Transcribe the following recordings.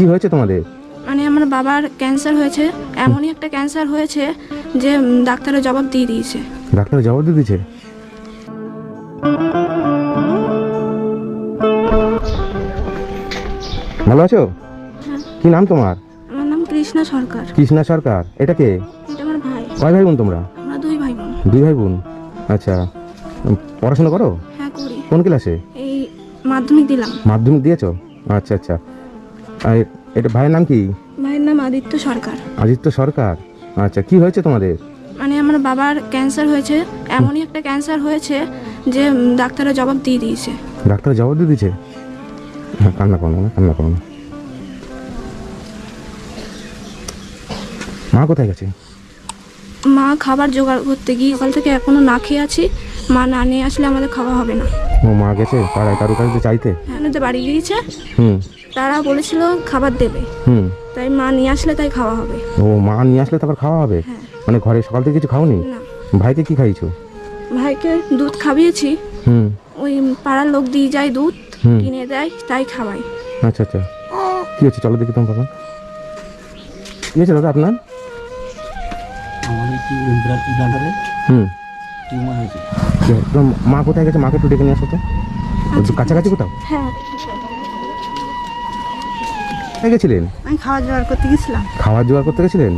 কি হয়েছে তোমাদের? মানে আমার বাবার ক্যান্সার হয়েছে এমনই একটা ক্যান্সার হয়েছে যে ডাক্তারের জবাব দিয়ে দিয়েছে। ডাক্তার জবাব দিয়ে দিয়েছে? ভালো আছো? কি নাম তোমার? আমার নাম কৃষ্ণা সরকার। কৃষ্ণা সরকার। এটা কে? এটা আমার ভাই। কয় ভাই বোন তোমরা? আমরা দুই ভাই বোন। দুই ভাই বোন। আচ্ছা। পড়াশোনা করো? হ্যাঁ করি। কোন ক্লাসে? এই মাধ্যমিক দিলাম। মাধ্যমিক দিয়েছ? আচ্ছা আচ্ছা। আর এটা ভাইয়ের নাম কি? ভাইয়ের নাম আদিত্য সরকার। আদিত্য সরকার? আচ্ছা কি হয়েছে তোমাদের? মানে আমার বাবার ক্যান্সার হয়েছে এমনই একটা ক্যান্সার হয়েছে যে ডাক্তারের জবাব দিয়ে দিয়েছে। ডাক্তার জবাব দিয়ে দিচ্ছে হ্যাঁ কান্না করো না কান্না করো না। মা কোথায় গেছে? মা খাবার জোগাড় করতে গিয়ে সকাল থেকে এখনও না খেয়ে আছি। মা না নিয়ে আসলে আমাদের খাওয়া হবে না। ও মা গেছে পাড়ায় কারও কাছে চাইতে? হ্যাঁ বাড়ি গিয়েছে। হুম। তারা বলেছিল খাবার দেবে। হুম। তাই মা নিয়ে আসলে তাই খাওয়া হবে। ও মা নিয়ে আসলে তারপর খাওয়া হবে? হ্যাঁ। মানে ঘরে সকাল থেকে কিছু খাওনি? না। ভাইকে কি খাইছো? ভাইকে দুধ খাবিয়েছি হুম। ওই পাড়ার লোক দিয়ে যায় দুধ হুম। কিনে দেয় তাই খাওয়াই। আচ্ছা আচ্ছা। কি হচ্ছে? চলো দেখি তোমার বাবা। কি হয়েছে দাদা আপনার? ব্লাডারে হুম। টিউমার হয়েছে। কি? তোমার মা কোথায় গেছে? মাকে একটু ডেকে নিয়ে আসো তো। একটু কাছাকাছি কোথাও? হ্যাঁ কোথায় গেছিলেন? আমি খাওয়া জোগাড় করতে গেছিলাম। খাবার জোগাড় করতে গেছিলেন?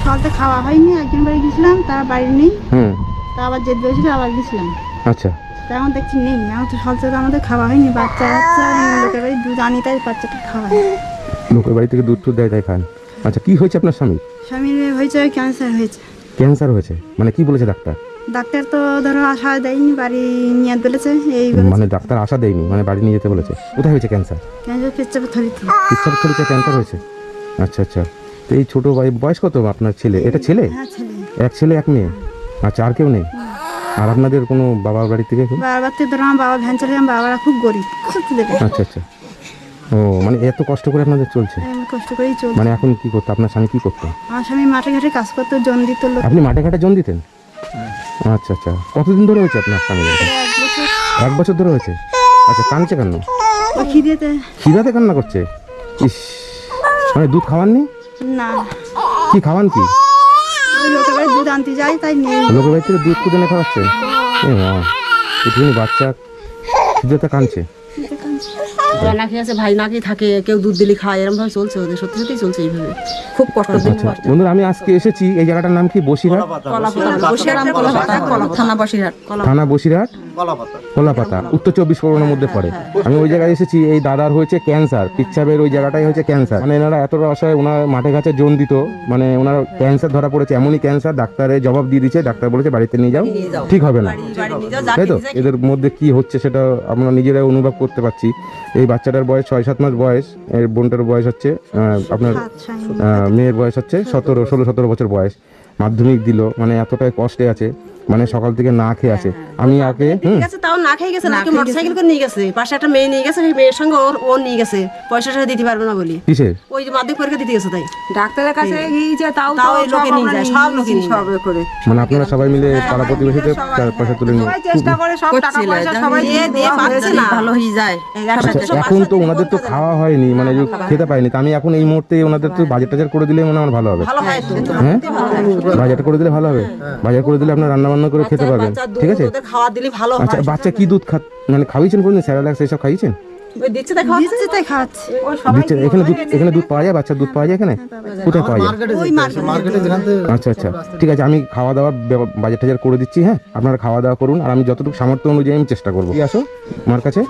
সকালতে খাওয়া হয়নি একজন বাড়ি গেছিলাম তার বাড়ি নেই। হুম। তা আবার যেতে বলেছিল আবার গেছিলাম। আচ্ছা। তা এখন দেখছি নেই আমার তো সকাল থেকে আমাদের খাওয়া হয়নি বাচ্চা বাচ্চা লোকের বাড়ি দুধ আনি তাই বাচ্চাটা খাওয়াই লোকের বাড়ি থেকে দুধ টুধ দেয় তাই খান। আচ্ছা কি হয়েছে আপনার স্বামী স্বামীর হয়েছে ক্যান্সার হয়েছে। ক্যান্সার হয়েছে? মানে কি বলেছে ডাক্তার? ডাক্তার তো ধরো আশা দেয়নি বাড়ি নিয়ে বলেছে এই মানে ডাক্তার আশা দেয়নি মানে বাড়ি নিয়ে যেতে বলেছে। কোথায় হয়েছে ক্যান্সার ক্যান্সার পেচ্ছাপে থরিতে ইচ্ছার থলিতে ক্যান্সার হয়েছে? আচ্ছা আচ্ছা। তো এই ছোটো ভাই বয়স কত আপনার ছেলে? এটা ছেলে? হ্যাঁ এক ছেলে এক মেয়ে? আচ্ছা আর কেউ নেই? আর আপনাদের কোনো বাবার বাড়ি থেকে? বাবার থেকে ধরো আমার বাবা ভ্যান আমার বাবারা খুব গরিব আচ্ছা আচ্ছা। ও মানে এত কষ্ট করে আপনাদের চলছে? কষ্ট করেই চলছে। মানে এখন কি করতো? আপনার স্বামী কি করতো? আমার স্বামী মাঠে ঘাটে কাজ করতো জন দিত আপনি মাঠে ঘাটে জন দিতেন? আচ্ছা আচ্ছা। কতদিন ধরে হয়েছে আপনার স্বামী এক বছর। ধরে হয়েছে? আচ্ছা কাঁদছে কেন? খিদেতে। খিদাতে কান্না করছে? ইস মানে দুধ খাওয়াননি? না। কি খাওয়ান কি? লোকের বাড়ি দুধ আনতে যাই তাই নেই। লোকের বাড়ি থেকে দুধ কুদে খাওয়াচ্ছেন এ মা বাচ্চা খিদাতে কাঁদছে। ওরা নাকি আছে ভাই নাকি থাকে কেউ দুধ দিলে খায় এরকম ভাবে চলছে ওদের সত্যি সত্যি চলছে এইভাবে। খুব কষ্ট দিন আচ্ছা। বন্ধুরা আমি আজকে এসেছি এই জায়গাটার নাম কি? বসিরহাট? বসিরহাট। থানা বসিরহাট। থানা বসিরহাট। কলাপাতা। উত্তর চব্বিশ পরগনার মধ্যে পড়ে। আমি ওই জায়গায় এসেছি এই দাদার হয়েছে ক্যান্সার পিচ্ছাবের ওই জায়গাটাই হয়েছে ক্যান্সার। মানে এনারা এতটা ওনার মাঠে গাছে জোন দিত মানে ওনার ক্যান্সার ধরা পড়েছে এমনই ক্যান্সার ডাক্তারে জবাব দিয়ে দিচ্ছে ডাক্তার বলেছে বাড়িতে নিয়ে যাও ঠিক হবে না। তাই তো? এদের মধ্যে কি হচ্ছে সেটা আমরা নিজেরাই অনুভব করতে পারছি। এই বাচ্চাটার বয়স ছয় সাত মাস বয়স এর বোনটার বয়স হচ্ছে আপনার মেয়ের বয়স হচ্ছে সতেরো ষোলো সতেরো বছর বয়স। মাধ্যমিক দিল মানে এতটাই কষ্টে আছে। মানে সকাল থেকে না খেয়ে আছে আমি আগে ঠিক আছে তাও না খেয়ে গেছে নাকি মোটরসাইকেল করে নিয়ে গেছে। পাশে একটা মেয়ে নিয়ে গেছে সেই মেয়ের সঙ্গে ওর ও নিয়ে গেছে। পয়সা টয়সা দিতে পারবে না বলি। কিসের? ওই যে মাধ্যমিক পরীক্ষা দিতে গেছে তাই। ডাক্তারের কাছে গিয়েছে তাও তাও এই লোকে নিয়ে যায় সব লোকে নিয়ে সবে করে। মানে আপনারা সবাই মিলে পাড়া প্রতিবেশীদের টাকা পয়সা তুলে নিয়ে চেষ্টা করে সব টাকা পয়সা সবাই দিয়ে দিয়ে পাচ্ছে না। ভালো হয়ে যায়। আচ্ছা এখন তো ওনাদের তো খাওয়া হয়নি মানে যে খেতে পায়নি তা আমি এখন এই মুহূর্তে ওনাদের তো বাজেট টাজার করে দিলে মনে আমার ভালো হবে। ভালো হয় তো হ্যাঁ বাজার করে দিলে ভালো হবে বাজার করে দিলে আপনার রান্না বান্না করে খেতে পারবেন ঠিক আছে? খাওয়া দিলে ভালো আচ্ছা বাচ্চা কি দুধ খা মানে খাওয়াইছেন কোনদিন? স্যারালাক্স এসব খাইয়েছেন এখানে দুধ এখানে দুধ পাওয়া যায়? বাচ্চার দুধ পাওয়া যায় এখানে? কোথায় পাওয়া যায়? আচ্ছা আচ্ছা। ঠিক আছে আমি খাওয়া দাওয়ার ব্যব- বাজার টাজার করে দিচ্ছি হ্যাঁ? আপনারা খাওয়া দাওয়া করুন আর আমি যতটুকু সামর্থ্য অনুযায়ী আমি চেষ্টা করব। কি আসো। আমার কাছে?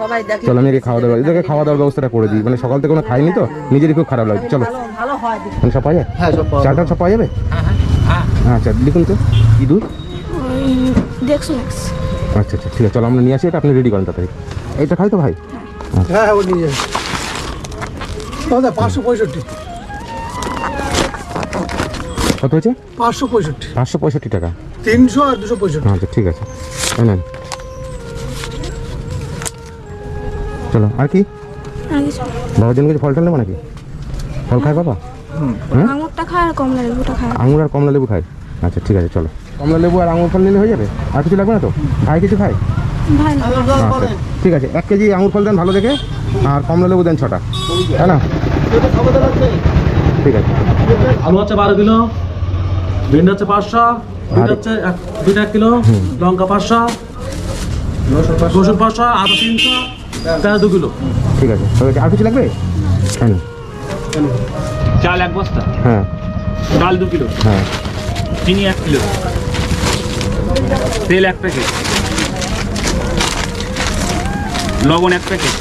চলো আমি খাওয়া দাওয়া এদেরকে খাওয়া দাওয়ার ব্যবস্থাটা করে দিই। মানে সকাল থেকে কোনো খাইনি তো? নিজেরই খুব খারাপ লাগছে। চলো। মানে সব পাওয়া যায়? হ্যাঁ সব চাটা সব পাওয়া যাবে? আচ্ছা লিখুন তো। কি দুধ? দেখছ আচ্ছা আচ্ছা ঠিক আছে চলো আমরা নিয়ে আসি এটা আপনি রেডি করেন তাড়াতাড়ি। এইটা খাই তো ভাই? হ্যাঁ হ্যাঁ ও নিয়ে যাবে দাদা পাঁচশো পঁয়ষট্টি। কত হয়েছে? পাঁচশো পঁয়ষট্টি। পাঁচশো পঁয়ষট্টি টাকা। তিনশো আর দুশো পঁয়ষট্টি। আচ্ছা ঠিক আছে। নেন। চলো আর কি? বাবার জন্য কিছু ফল টল নেব নাকি? ফল খায় বাবা? আঙুরটা খায় আর কমলা লেবুটা খায়। আঙুর আর কমলা লেবু খায়। আচ্ছা ঠিক আছে চলো। কমলা লেবু আর আঙুর ফল নিলে হয়ে যাবে? আর কিছু লাগবে না তো? ভাই কিছু খায় ভাই আচ্ছা ঠিক আছে এক কেজি আঙুর ফল দেন ভালো দেখে আর কমলা লেবু দেন ছটা। হ্যাঁ না? ঠিক আছে। আলু হচ্ছে বারো কিলো ভেন্ডি হচ্ছে পাঁচশো হচ্ছে এক কিলো লঙ্কা পাঁচশো রসুন পাঁচশো। আদা তিনশো পেঁয়াজ দু কিলো। ঠিক আছে ঠিক আছে আর কিছু লাগবে? হ্যাঁ চাল এক বস্তা হ্যাঁ। ডাল দু কিলো হ্যাঁ। চিনি এক কিলো। তেল এক প্যাকেট। লবণ এক প্যাকেট।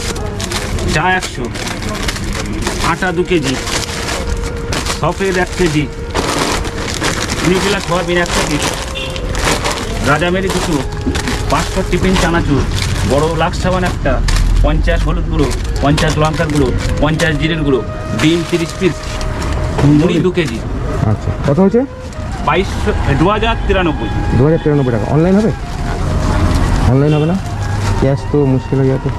চা একশো। আটা দু কেজি। সফেদ এক কেজি। নিউজিলা সয়াবিন এক প্যাকেট রাজামেরি দুটো। পাঁচশো টিফিন চানাচুর। বড় লাক্স সাবান একটা। পঞ্চাশ হলুদ গুঁড়ো, পঞ্চাশ লঙ্কার গুঁড়ো, পঞ্চাশ জিরের গুঁড়ো। ডিম তিরিশ পিস মুড়ি দু কেজি। আচ্ছা। কত হয়েছে? বাইশশো দু হাজার তিরানব্বই। দু হাজার তিরানব্বই টাকা। অনলাইন হবে? অনলাইন হবে না? ক্যাশ তো মুশকিল হয়ে যাবে।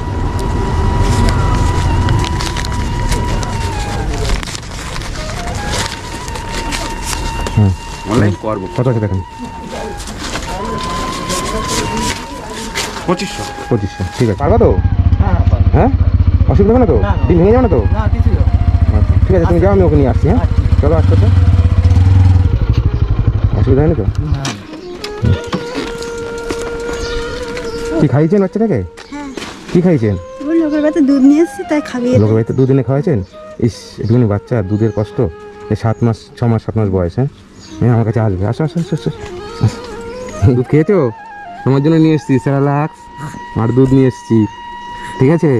অনলাইন করব। কত আছে দেখেন? পঁচিশশো। পঁচিশশো। ঠিক আছে। পারবা তো? হ্যাঁ অসুবিধা হবে না তো? ডিম ভেঙে যাবে না তো? আচ্ছা ঠিক আছে তুমি যাও আমি ওকে নিয়ে আসছি হ্যাঁ? চলো আসতে তো অসুবিধা হয়নি তো? কি খাইয়েছেন বাচ্চাটাকে? কি খাইয়েছেন লোকের বাড়িতে দুধ নিয়ে এসেছি তাই খাবিয়ে লোকের বাড়িতে দুদিনে খাওয়াইছেন? ইস একটুখানি বাচ্চা দুধের কষ্ট। এই সাত মাস ছ মাস সাত মাস বয়স হ্যাঁ? হ্যাঁ আমার কাছে আসবে। আসো আসো আসো দুধ খেয়েছো? তোমার জন্য নিয়ে এসেছি স্যারালাক্স আর দুধ নিয়ে এসেছি। ঠিক আছে?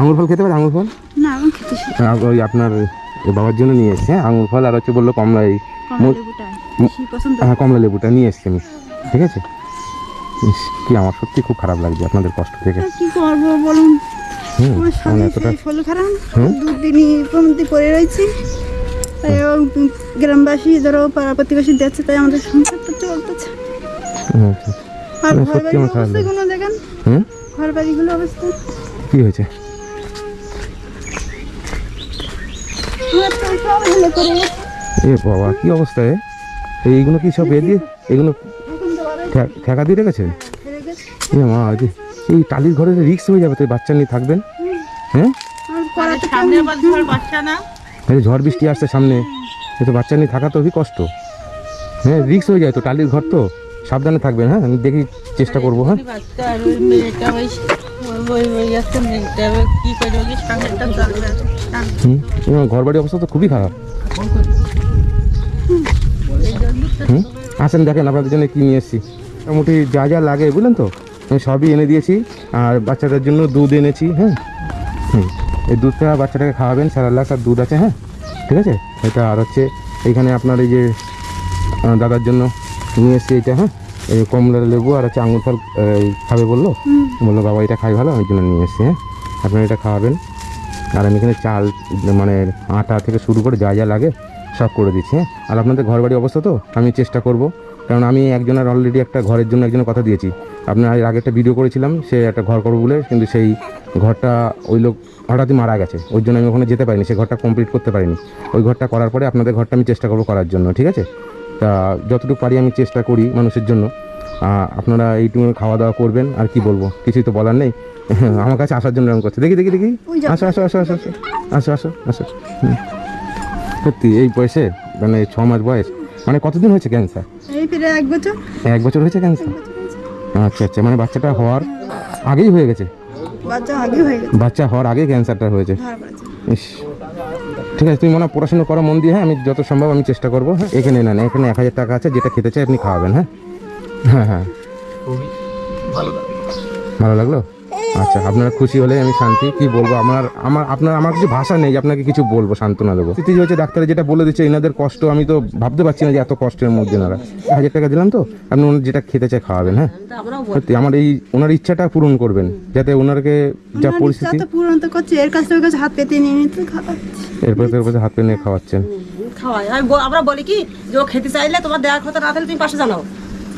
আঙুর ফল খেতে পারে আঙুর ফল? না আর ওই আপনার বাবার জন্য নিয়ে এসেছি হ্যাঁ? আঙুর ফল আর হচ্ছে বলল কমলা এই হ্যাঁ কমলা লেবুটা নিয়ে এসছি আমি। ঠিক আছে? কি আমার সত্যি খুব খারাপ লাগছে আপনাদের কষ্ট থেকে কি করব বলুন? গ্রামবাসী ধরো তাই আমাদের আচ্ছা, আচ্ছা। আর মানে অবস্থা হয়েছে? এ বাবা কি অবস্থা রে? এইগুলো কি সব এ এগুলো ঠেকা দিয়ে রেখেছে? মা, এই টালির ঘরে রিক্স হয়ে যাবে তো বাচ্চা নিয়ে থাকবেন। হ্যাঁ? ঝড় বৃষ্টি আসছে সামনে তো বাচ্চা নিয়ে থাকা তো খুবই কষ্ট। হ্যাঁ রিক্স হয়ে যায় তো, টালির ঘর তো? সাবধানে থাকবেন হ্যাঁ? আমি দেখি চেষ্টা করব হ্যাঁ? ঘর বাড়ির অবস্থা তো খুবই খারাপ। আসেন দেখেন আপনাদের জন্য কি নিয়ে এসেছি। মোটামুটি যা যা লাগে বুঝলেন তো? আমি সবই এনে দিয়েছি। আর বাচ্চাদের জন্য দুধ এনেছি হ্যাঁ? হুম এই দুধটা বাচ্চাটাকে খাওয়াবেন স্যারালাক্স আর দুধ আছে হ্যাঁ? ঠিক আছে? এটা আর হচ্ছে এইখানে আপনার এই যে দাদার জন্য নিয়ে এসেছি এটা হ্যাঁ? এই কমলার লেবু আর হচ্ছে আঙুর ফল খাবে বলল? বলল বাবা এটা খাই ভালো ওই জন্য নিয়ে এসেছি হ্যাঁ? আপনারা এটা খাওয়াবেন। আর আমি এখানে চাল মানে আটা থেকে শুরু করে যা যা লাগে সব করে দিচ্ছি হ্যাঁ? আর আপনাদের ঘর বাড়ির অবস্থা তো আমি চেষ্টা করব কারণ আমি একজনের অলরেডি একটা ঘরের জন্য একজনের কথা দিয়েছি। আপনার এর আগে একটা ভিডিও করেছিলাম সে একটা ঘর করব বলে কিন্তু সেই ঘরটা ওই লোক হঠাৎই মারা গেছে। ওই জন্য আমি ওখানে যেতে পারিনি সে ঘরটা কমপ্লিট করতে পারিনি। ওই ঘরটা করার পরে আপনাদের ঘরটা আমি চেষ্টা করব করার জন্য ঠিক আছে? তা যতটুকু পারি আমি চেষ্টা করি মানুষের জন্য। আপনারা এইটুকু খাওয়া দাওয়া করবেন আর কি বলব? কিছুই তো বলার নেই। আমার কাছে আসার জন্য এরকম করছে। দেখি দেখি দেখি। আসো আসো আসো আসো আসো আসো আসো আসো। হুম। সত্যি এই বয়সে মানে ছ মাস বয়স মানে কতদিন হয়েছে ক্যান্সার এই ফিরে এক বছর। এক বছর হয়েছে ক্যান্সার আচ্ছা আচ্ছা মানে বাচ্চাটা হওয়ার আগেই হয়ে গেছে? বাচ্চা আগে হয়ে গেছে। বাচ্চা হওয়ার আগেই ক্যান্সারটা হয়েছে? ইস। ঠিক আছে তুমি মনে হয় পড়াশোনা করো মন দিয়ে হ্যাঁ আমি যত সম্ভব আমি চেষ্টা করব হ্যাঁ এখানে না না এখানে এক হাজার টাকা আছে যেটা খেতে চাই আপনি খাওয়াবেন হ্যাঁ? হ্যাঁ হ্যাঁ। ভালো লাগল? আচ্ছা আপনারা খুশি হলে আমি শান্তি কি বলব? আমার আমার আপনার আমার কিছু ভাষা নেই যে আপনাকে কিছু বলব সান্ত্বনা দেবো। স্থিতি হচ্ছে ডাক্তারে যেটা বলে দিচ্ছে এনাদের কষ্ট আমি তো ভাবতে পারছি না যে এত কষ্টের মধ্যে এনারা। হাজার টাকা দিলাম তো আপনি ওনার যেটা খেতে চাই খাওয়াবেন হ্যাঁ? সত্যি আমার এই ওনার ইচ্ছাটা পূরণ করবেন যাতে ওনারকে যা পরিস্থিতি পূরণ তো করছে এর কাছ ওর কাছে হাত পেতে নিয়ে নিতে এরপরে তো এরপরে হাত পেয়ে নিয়ে খাওয়াচ্ছেন। খাওয়াই। আমরা বলি কি যে ও খেতে চাইলে তোমার দেওয়ার কথা না থাকলে তুমি পাশে জানাও।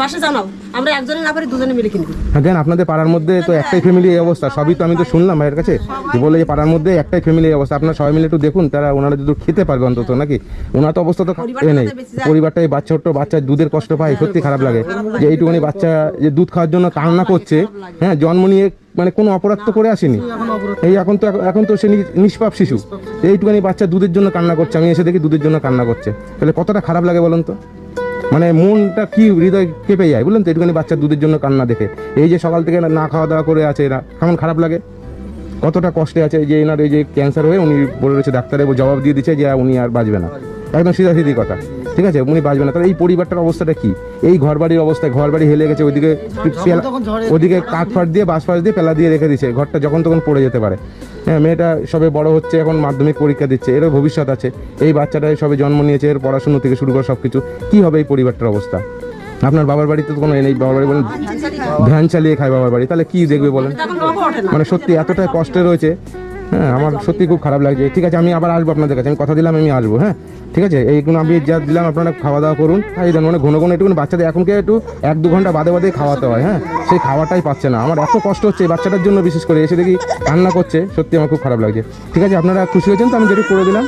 পাশে জানাও আমরা একজনে না পারি দুজনে মিলে কিনবি। হ্যাঁ দেন আপনাদের পাড়ার মধ্যে তো একটাই ফ্যামিলি এই অবস্থা সবই তো আমি তো শুনলাম ভাইয়ের কাছে। যে বলে যে পাড়ার মধ্যে একটাই ফ্যামিলি এই অবস্থা আপনারা সবাই মিলে একটু দেখুন তারা ওনারা যদি খেতে পারবে অন্তত নাকি? ওনার তো অবস্থা তো এ নেই। পরিবারটাই বাচ্চা ছোট্ট বাচ্চা দুধের কষ্ট পায় সত্যি খারাপ লাগে। যে এইটুকুনি বাচ্চা যে দুধ খাওয়ার জন্য কান্না করছে হ্যাঁ জন্ম নিয়ে মানে কোনো অপরাধ তো করে আসেনি। এই এখন তো এখন তো সে নিষ্পাপ শিশু। এইটুখানি বাচ্চা দুধের জন্য কান্না করছে আমি এসে দেখি দুধের জন্য কান্না করছে। তাহলে কতটা খারাপ লাগে বলুন তো? মানে মনটা কি হৃদয় কেঁপে যায় বুঝলেন তো? একটুখানি বাচ্চা দুধের জন্য কান্না দেখে। এই যে সকাল থেকে না খাওয়া দাওয়া করে আছে এরা কেমন খারাপ লাগে? কতটা কষ্টে আছে যে এনার এই যে ক্যান্সার হয়ে উনি বলে রয়েছে ডাক্তারে জবাব দিয়ে দিচ্ছে যে উনি আর বাঁচবে না। একদম সিধা সিধি কথা ঠিক আছে? উনি বাঁচবে না। তাহলে এই পরিবারটার অবস্থাটা কি? এই ঘর বাড়ির অবস্থায় ঘর বাড়ি হেলে গেছে ওইদিকে ওদিকে কাঠ ফাট দিয়ে বাঁশ ফাঁস দিয়ে পেলা দিয়ে রেখে দিচ্ছে ঘরটা যখন তখন পড়ে যেতে পারে। হ্যাঁ মেয়েটা সবে বড় হচ্ছে, এখন মাধ্যমিক পরীক্ষা দিচ্ছে, এরও ভবিষ্যৎ আছে। এই বাচ্চাটাই সবে জন্ম নিয়েছে, এর পড়াশুনো থেকে শুরু করে সব কিছু কী হবে এই পরিবারটার অবস্থা? আপনার বাবার বাড়িতে তো কোনো নেই, বাবার বাড়ি বলেন ধ্যান চালিয়ে খায় বাবার বাড়ি, তাহলে কী দেখবে বলেন? মানে সত্যি এতটাই কষ্টে রয়েছে হ্যাঁ আমার সত্যি খুব খারাপ লাগছে। ঠিক আছে আমি আবার আসব আপনাদের কাছে। আমি কথা দিলাম আমি আসব হ্যাঁ? ঠিক আছে এইগুলো আমি যা দিলাম আপনারা খাওয়া দাওয়া করুন। খাই দেন মানে ঘন ঘন একটু বাচ্চাদের এখনকে একটু এক দু ঘণ্টা বাদে বাদে খাওয়াতে হয় হ্যাঁ? সেই খাওয়াটাই পাচ্ছে না। আমার এত কষ্ট হচ্ছে এই বাচ্চাটার জন্য বিশেষ করে। এসে দেখি রান্না করছে। সত্যি আমার খুব খারাপ লাগছে। ঠিক আছে আপনারা খুশি হয়েছেন তো? আমি যেটুকু করে দিলাম।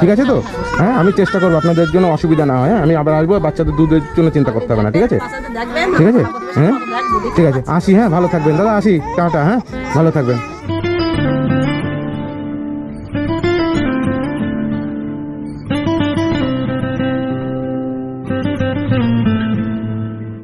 ঠিক আছে তো? হ্যাঁ আমি চেষ্টা করব আপনাদের জন্য অসুবিধা না হয় হ্যাঁ? আমি আবার আসব বাচ্চাদের দুধের জন্য চিন্তা করতে হবে না। ঠিক আছে? ঠিক আছে? হ্যাঁ? ঠিক আছে আসি হ্যাঁ? ভালো থাকবেন। দাদা আসি। টাটা হ্যাঁ? ভালো থাকবেন।